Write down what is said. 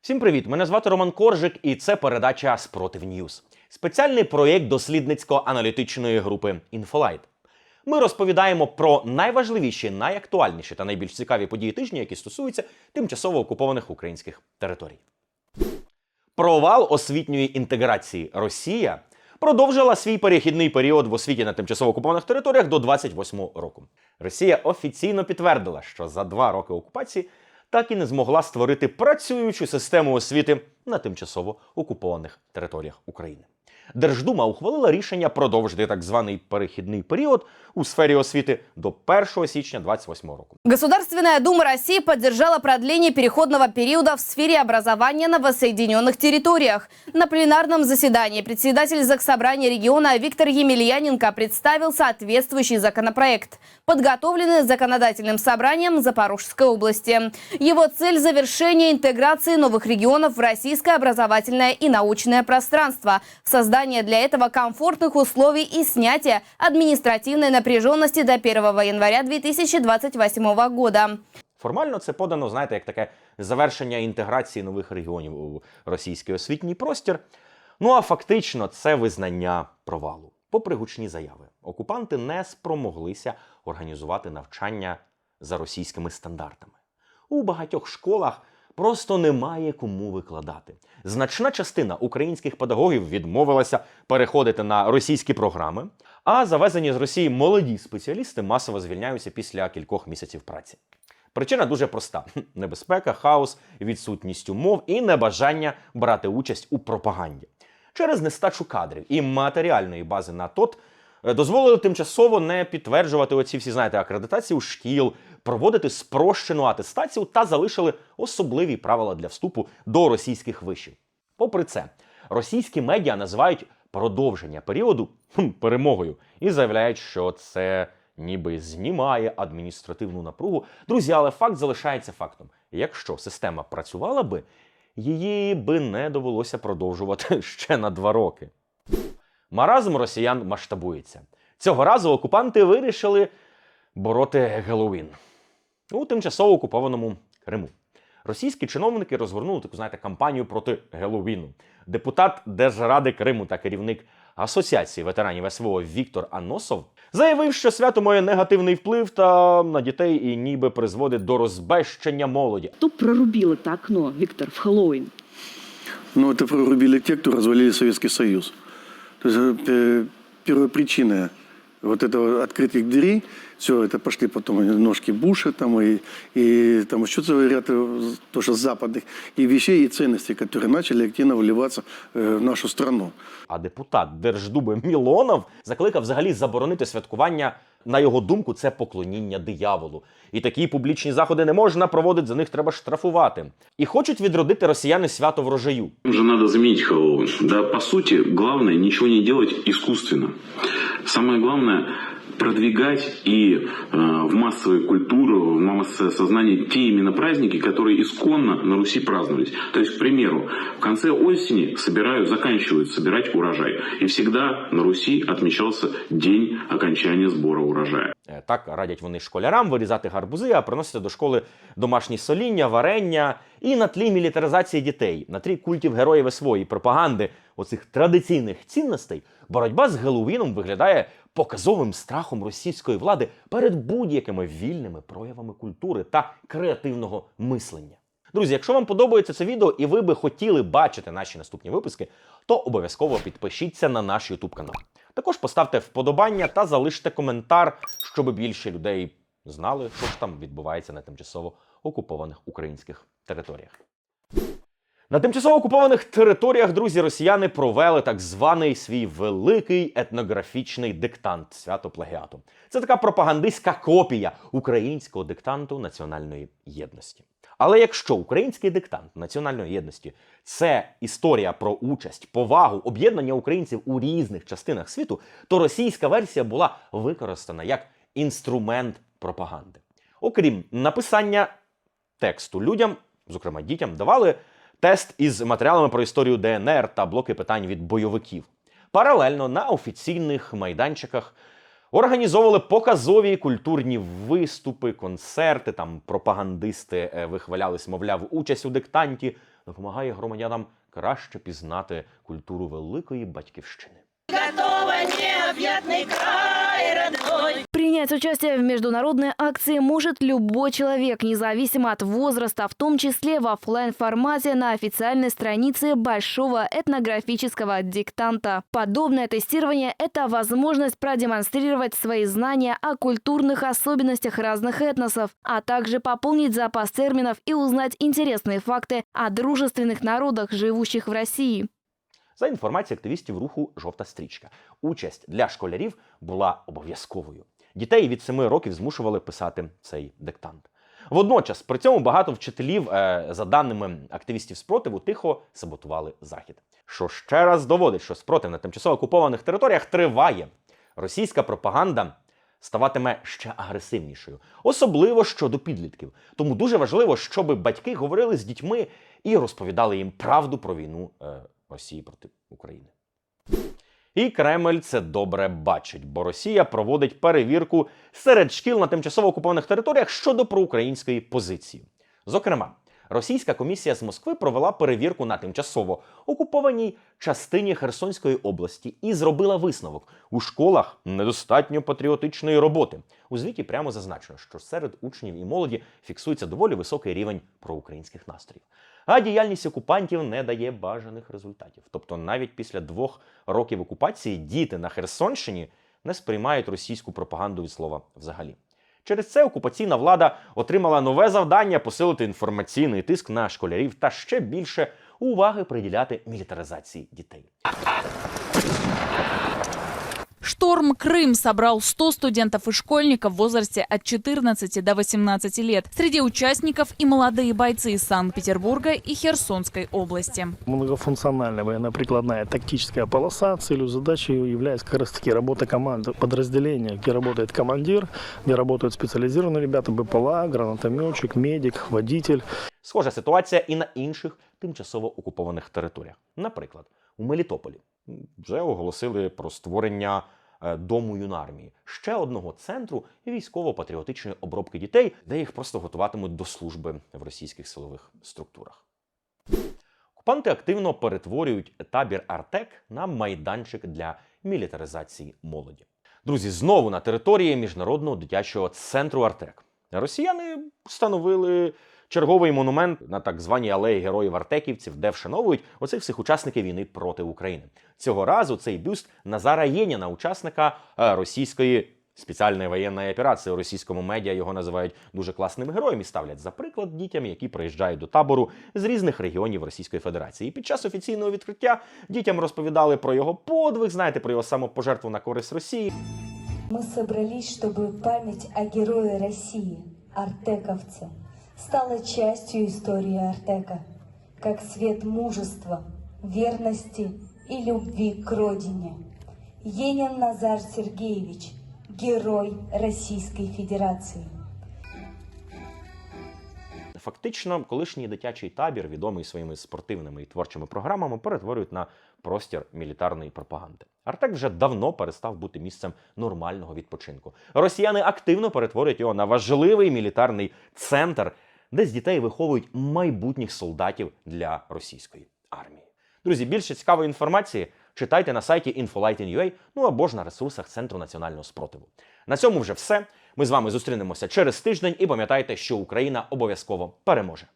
Всім привіт! Мене звати Роман Коржик, і це передача Спротив Ньюз. Спеціальний проєкт дослідницько-аналітичної групи Інфолайт. Ми розповідаємо про найважливіші, найактуальніші та найбільш цікаві події тижня, які стосуються тимчасово окупованих українських територій. Провал освітньої інтеграції Росія продовжила свій перехідний період в освіті на тимчасово окупованих територіях до 28-го року. Росія офіційно підтвердила, що за два роки окупації так і не змогла створити працюючу систему освіти на тимчасово окупованих територіях України. Держдума ухвалила рішення продовжити так званий перехідний період у сфері освіти до 1 січня 28 року. Государственная Дума России поддержала продление переходного периода в сфере образования на воссоединенных территориях. На пленарном заседании председатель Заксобрания региона Виктор Емельяненко представил соответствующий законопроект, подготовленный законодательным собранием Запорожской области. Его цель – завершение интеграции новых регионов в российское образовательное и научное пространство, создание для этого комфортных условий и снятие административной напряженности до 1 января 2028 года. Формально це подано, знаєте, як таке завершення інтеграції нових регіонів у російський освітній простір. Ну а фактично це визнання провалу. Попри гучні заяви, окупанти не спромоглися організувати навчання за російськими стандартами. У багатьох школах просто немає кому викладати. Значна частина українських педагогів відмовилася переходити на російські програми, а завезені з Росії молоді спеціалісти масово звільняються після кількох місяців праці. Причина дуже проста: небезпека, хаос, відсутність умов і небажання брати участь у пропаганді. Через нестачу кадрів і матеріальної бази на ТОТ е, дозволили тимчасово не підтверджувати оці всі, знаєте, акредитації у шкіл, проводити спрощену атестацію та залишили особливі правила для вступу до російських вишів. Попри це, російські медіа називають продовження періоду перемогою і заявляють, що це ніби знімає адміністративну напругу. Друзі, але факт залишається фактом. Якщо система працювала би, її би не довелося продовжувати ще на два роки. Маразм росіян масштабується. Цього разу окупанти вирішили бороти Геловін у тимчасово окупованому Криму. Російські чиновники розгорнули таку, знаєте, кампанію проти Геловіну. Депутат Держради Криму та керівник Асоціації ветеранів СВО Віктор Аносов заявив, що свято має негативний вплив та на дітей і ніби призводить до розбещення молоді. Кто прорубил это окно, Виктор, в Хэллоуин? Ну, это прорубили те, кто развалили Советский Союз. То есть э, первая причина вот этого открытых дверей, все, это пошли потом и ножки Буша там, и, и там еще целый ряд э, тоже западных и вещей, и ценностей, которые начали активно вливаться э, в нашу страну. А депутат Держдуби Мілонов закликав взагалі заборонити святкування. На його думку, це поклоніння дияволу. І такі публічні заходи не можна проводити, за них треба штрафувати. І хочуть відродити росіяни свято врожаю. Им же надо заменить Хэллоуин. Да, по сути, главное ничего не делать искусственно. Самое главное продвигать и э, в массовую культуру, в массовое сознание те именно праздники, которые исконно на Руси праздновались. То есть, к примеру, в конце осени собирают, заканчивают собирать урожай. И всегда на Руси отмечался день окончания сбора урожая. Е, Так радять вони школярам вирізати гарбузи, а приносити до школи домашні соління, варення і на тлі мілітаризації дітей, на тлі культів героїв СВО і пропаганди оцих традиційних цінностей, боротьба з Геловіном виглядає показовим страхом російської влади перед будь-якими вільними проявами культури та креативного мислення. Друзі, якщо вам подобається це відео і ви би хотіли бачити наші наступні випуски, то обов'язково підпишіться на наш YouTube канал. Також поставте вподобання та залиште коментар, щоб більше людей знали, що ж там відбувається на тимчасово окупованих українських територіях. На тимчасово окупованих територіях, друзі, росіяни провели так званий свій великий етнографічний диктант свято плагіату. Це така пропагандистська копія українського диктанту національної єдності. Але якщо український диктант національної єдності це історія про участь, повагу, об'єднання українців у різних частинах світу, то російська версія була використана як інструмент пропаганди. Окрім написання тексту людям, зокрема дітям, давали тест із матеріалами про історію ДНР та блоки питань від бойовиків. Паралельно на офіційних майданчиках організовували показові культурні виступи, концерти. Там пропагандисти е, вихвалялись, мовляв, участь у диктанті допомагає громадянам краще пізнати культуру великої батьківщини. Принять участие в международной акции может любой человек, независимо от возраста, в том числе в оффлайн формате на официальной странице Большого этнографического диктанта. Подобное тестирование – это возможность продемонстрировать свои знания о культурных особенностях разных этносов, а также пополнить запас терминов и узнать интересные факты о дружественных народах, живущих в России. За інформацією активістів руху Жовта стрічка, участь для школярів була обов'язковою. Дітей від 7 років змушували писати цей диктант. Водночас при цьому багато вчителів, е, за даними активістів спротиву, тихо саботували захід. Що ще раз доводить, що спротив на тимчасово окупованих територіях триває. Російська пропаганда ставатиме ще агресивнішою, особливо щодо підлітків. Тому дуже важливо, щоб батьки говорили з дітьми і розповідали їм правду про війну е, Росії проти України. І Кремль це добре бачить, бо Росія проводить перевірку серед шкіл на тимчасово окупованих територіях щодо проукраїнської позиції. Зокрема, російська комісія з Москви провела перевірку на тимчасово окупованій частині Херсонської області і зробила висновок: у школах недостатньо патріотичної роботи. У звіті прямо зазначено, що серед учнів і молоді фіксується доволі високий рівень проукраїнських настроїв. А діяльність окупантів не дає бажаних результатів. Тобто, навіть після двох років окупації діти на Херсонщині не сприймають російську пропаганду від слова взагалі. Через це окупаційна влада отримала нове завдання посилити інформаційний тиск на школярів та ще більше уваги приділяти мілітаризації дітей. Шторм Крым собрал 100 студентов и школьников в возрасте от 14 до 18 лет. Среди участников и молодые бойцы из Санкт-Петербурга и Херсонской области. Многофункциональная военно-прикладная тактическая полоса. Целью задачи является как раз таки работа команды подразделения, где работает командир, где работают специализированные ребята, БПЛА, гранатометчик, медик, водитель. Схожа ситуація і на інших тимчасово окупованих територіях. Наприклад, у Мелітополі вже оголосили про створення е, дому юнармії, ще одного центру військово-патріотичної обробки дітей, де їх просто готуватимуть до служби в російських силових структурах. Окупанти активно перетворюють табір Артек на майданчик для мілітаризації молоді. Друзі, знову на території міжнародного дитячого центру Артек. Росіяни встановили черговий монумент на так званій алеї героїв Артеківців, де вшановують оцих всіх учасників війни проти України. Цього разу цей бюст Назара Єніна, учасника е, російської спеціальної воєнної операції у російському медіа його називають дуже класним героєм і ставлять за приклад дітям, які приїжджають до табору з різних регіонів Російської Федерації. І під час офіційного відкриття дітям розповідали про його подвиг, знаєте, про його самопожертву на користь Росії. Мы собрались, чтобы память о герое России, артековце, стала частью истории Артека, как свет мужества, верности и любви к родине. Енин Назар Сергеевич, герой Российской Федерации. Фактично, колишній дитячий табір, відомий своїми спортивними і творчими програмами, перетворюють на простір мілітарної пропаганди. Артек вже давно перестав бути місцем нормального відпочинку. Росіяни активно перетворюють його на важливий мілітарний центр, де з дітей виховують майбутніх солдатів для російської армії. Друзі, більше цікавої інформації читайте на сайті Infolight.in.ua, ну або ж на ресурсах Центру національного спротиву. На цьому вже все. Ми з вами зустрінемося через тиждень і пам'ятайте, що Україна обов'язково переможе.